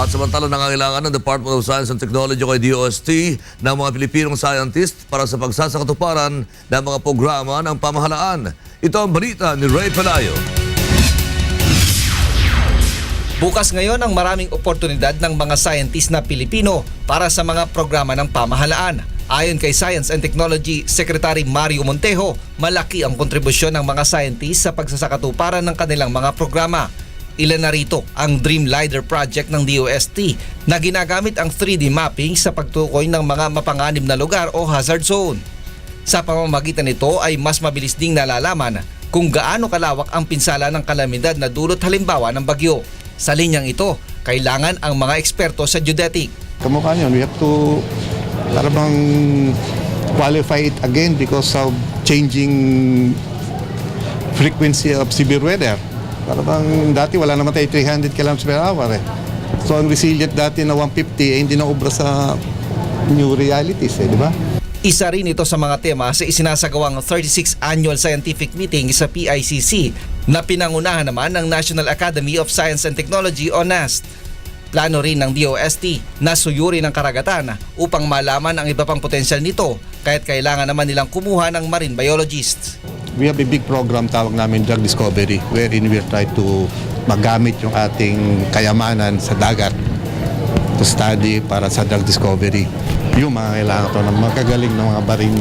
At samantala nangangailangan ng Department of Science and Technology o DOST ng mga Pilipinong scientist para sa pagsasakatuparan ng mga programa ng pamahalaan. Ito ang balita ni Ray Palayo. Bukas ngayon ang maraming oportunidad ng mga scientist na Pilipino para sa mga programa ng pamahalaan. Ayon kay Science and Technology Secretary Mario Montejo, malaki ang kontribusyon ng mga scientists sa pagsasakatuparan ng kanilang mga programa. Ilan na rito ang Dream Lidar Project ng DOST na ginagamit ang 3D mapping sa pagtukoy ng mga mapanganib na lugar o hazard zone. Sa pamamagitan nito ay mas mabilis ding nalalaman kung gaano kalawak ang pinsala ng kalamidad na dulot halimbawa ng bagyo. Sa linyang ito, kailangan ang mga eksperto sa geodetic. Kamukha yun, we have to para bang qualify it again because of changing frequency of severe weather. Para bang dati wala naman tayo 300 km per hour eh. So ang resilient dati na 150 eh, hindi na obra sa new realities eh, di ba? Isa rin ito sa mga tema sa isinasagawang 36th Annual Scientific Meeting sa PICC na pinangunahan naman ng National Academy of Science and Technology o NAST. Plano rin ng DOST na suyuri ng karagatan upang malaman ang iba pang potensyal nito kahit kailangan naman nilang kumuha ng marine biologists. We have a big program tawag namin Drug Discovery wherein we try to magamit yung ating kayamanan sa dagat to study para sa drug discovery. Yung mga kailangan to ng magagaling ng mga marine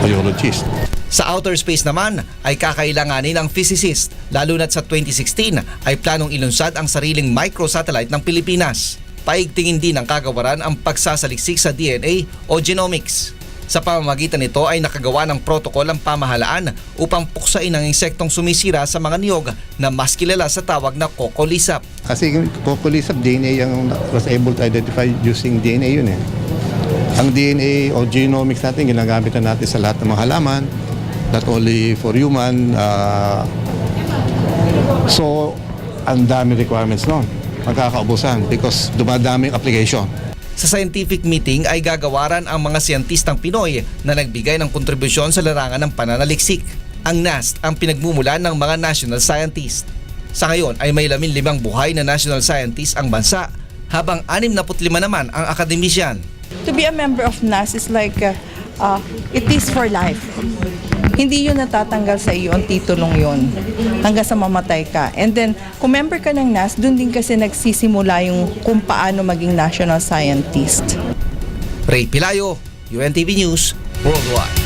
biologist. Sa outer space naman ay kakailanganin ng physicist lalo na't sa 2016 ay planong ilunsad ang sariling microsatellite ng Pilipinas. Paigtingin din ng kagawaran ang pagsasaliksik sa DNA o genomics. Sa pamamagitan nito ay nakagawa ng protokol ang pamahalaan upang puksain ang insektong sumisira sa mga niyog na mas kilala sa tawag na kokolisap. Kasi yung cocolisap DNA yung was able to identify using DNA yun eh. Ang DNA o genomics natin ginagamit na natin sa lahat ng mga halaman, not only for human. uh, so, ang dami requirements noon. Magkakaubusan because dumadami ang application. Sa scientific meeting ay gagawaran ang mga siyentistang Pinoy na nagbigay ng kontribusyon sa larangan ng pananaliksik. Ang NAST ang pinagmumulan ng mga national scientist. Sa ngayon ay may lamin limang buhay na national scientist ang bansa habang 65 naman ang akademisyan. To be a member of NAS is like, uh, uh, it is for life. Hindi yun natatanggal sa iyo ang titulong yun hanggang sa mamatay ka. And then, kung member ka ng NAS, dun din kasi nagsisimula yung kung paano maging national scientist. Ray Pilayo, UNTV News, Worldwide.